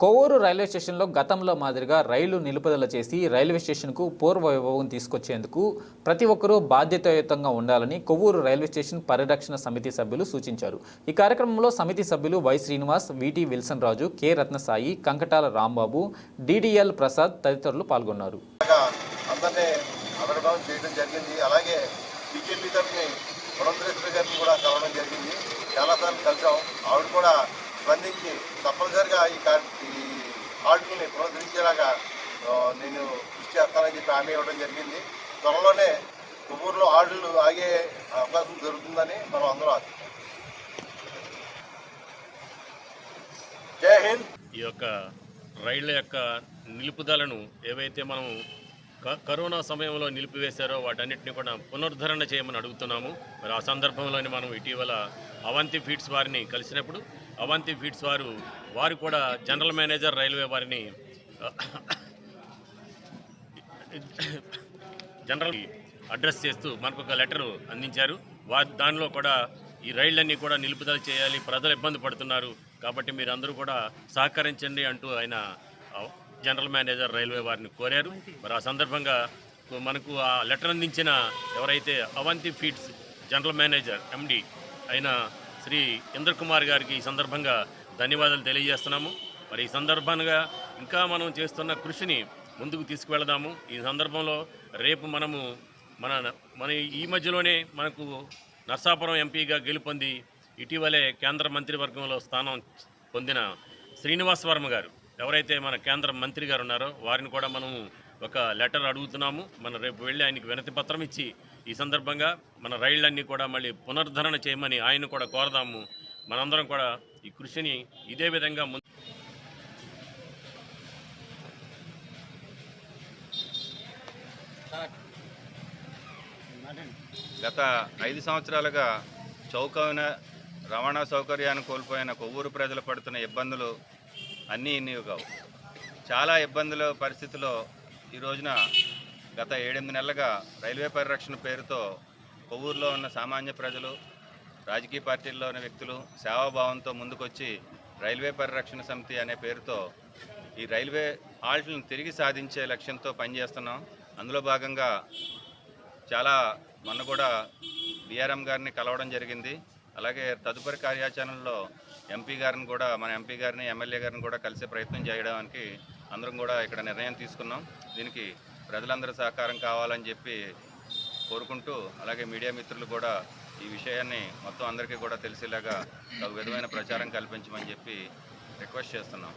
Kovvur railway స్టేషన్లో గతంలో మాదిరిగా రైలు నిలుపుదల చేసి రైల్వే స్టేషన్కు పూర్వ వైభవం తీసుకొచ్చేందుకు ప్రతి ఒక్కరూ బాధ్యతాయుతంగా ఉండాలని కొవ్వూరు రైల్వే స్టేషన్ పరిరక్షణ సమితి సభ్యులు సూచించారు. ఈ కార్యక్రమంలో సమితి సభ్యులు Y Srinivas VT Wilson Raju K. Ratnasai Kankatala Rambabu DDL Prasad తదితరులు పాల్గొన్నారు. అలాగే గారిని కూడా కలవడం జరిగింది. చాలాసార్లు కలిసాం. ఆవిడ కూడా స్పందించి తప్పనిసరిగా ఈ కార్యక్రమం ఈ ఆర్డర్ని పునరుద్ధరించేలాగా ఆ, నేను కృషి చెప్పి హామీ ఇవ్వడం జరిగింది. త్వరలోనే కొవ్వూరులో ఆర్డర్లు ఆగే అవకాశం జరుగుతుందని మనం అందరూ ఆశిస్తాం జై హింద్. ఈ యొక్క రైళ్ళ యొక్క నిలుపుదలను ఏవైతే మనం క- కరోనా సమయంలో నిలిపివేశారో వాటన్నిటిని కూడా పునరుద్ధరణ చేయమని అడుగుతున్నాము. మరి ఆ సందర్భంలోనే మనం ఇటీవల అవంతి ఫీడ్స్ వారిని కలిసినప్పుడు అవంతి ఫీడ్స్ వారు వారు కూడా జనరల్ మేనేజర్ రైల్వే వారిని జనరల్ అడ్రస్ చేస్తూ మనకు ఒక లెటర్ అందించారు. వారి దానిలో కూడా ఈ రైళ్ళన్నీ కూడా నిలుపుదల చేయాలి ప్రజలు ఇబ్బంది పడుతున్నారు. కాబట్టి మీరు అందరూ కూడా సహకరించండి అంటూ ఆయన జనరల్ మేనేజర్ రైల్వే వారిని కోరారు. మరి ఆ సందర్భంగా మనకు ఆ లెటర్ అందించిన ఎవరైతే Avanti feeds general manager MD అయిన శ్రీ ఇంద్ర కుమార్ గారికి ఈ సందర్భంగా ధన్యవాదాలు తెలియజేస్తున్నాము. మరి ఈ సందర్భంగా ఇంకా మనం చేస్తున్న కృషిని ముందుకు తీసుకువెళదాము. ఈ సందర్భంలో రేపు మనము మన మన ఈ మధ్యలోనే మనకు నర్సాపురం ఎంపీగా గెలుపొంది ఇటీవలే కేంద్ర మంత్రివర్గంలో స్థానం పొందిన శ్రీనివాస్ వర్మ గారు. ఎవరైతే మన కేంద్ర మంత్రి గారు ఉన్నారో వారిని కూడా మనము ఒక లెటర్ అడుగుతున్నాము. మన రేపు వెళ్ళి ఆయనకి వినతి పత్రం ఇచ్చి ఈ సందర్భంగా మన రైళ్ళన్నీ కూడా మళ్ళీ పునరుద్ధరణ చేయమని ఆయన కూడా కోరదాము. మనందరం కూడా ఈ కృషిని ఇదే విధంగా ముందు గత ఐదు సంవత్సరాలుగా చౌకైన రవాణా సౌకర్యాన్ని కోల్పోయిన కొవ్వూరు ప్రజలు పడుతున్న ఇబ్బందులు అన్నీ ఇన్నివి కావు. చాలా ఇబ్బందుల పరిస్థితిలో ఈ రోజున గత ఏడెనిమిది నెలలుగా రైల్వే పరిరక్షణ పేరుతో కొవ్వూరులో ఉన్న సామాన్య ప్రజలు రాజకీయ పార్టీల్లో ఉన్న వ్యక్తులు సేవాభావంతో ముందుకొచ్చి రైల్వే పరిరక్షణ సమితి అనే పేరుతో ఈ రైల్వే ఆల్ట్లను తిరిగి సాధించే లక్ష్యంతో పనిచేస్తున్నాం. అందులో భాగంగా చాలా మొన్న కూడా బీఆర్ఎం గారిని కలవడం జరిగింది. అలాగే తదుపరి కార్యాచరణలో ఎంపీ గారిని కూడా మన ఎంపీ గారిని ఎమ్మెల్యే గారిని కూడా కలిసే ప్రయత్నం చేయడానికి అందరం కూడా ఇక్కడ నిర్ణయం తీసుకున్నాం. దీనికి ప్రజలందరూ సహకారం కావాలని చెప్పి కోరుకుంటూ అలాగే మీడియా మిత్రులు కూడా ఈ విషయాన్ని మొత్తం అందరికీ కూడా తెలిసేలాగా ఒక విధమైన ప్రచారం కల్పించమని చెప్పి రిక్వెస్ట్ చేస్తున్నాం.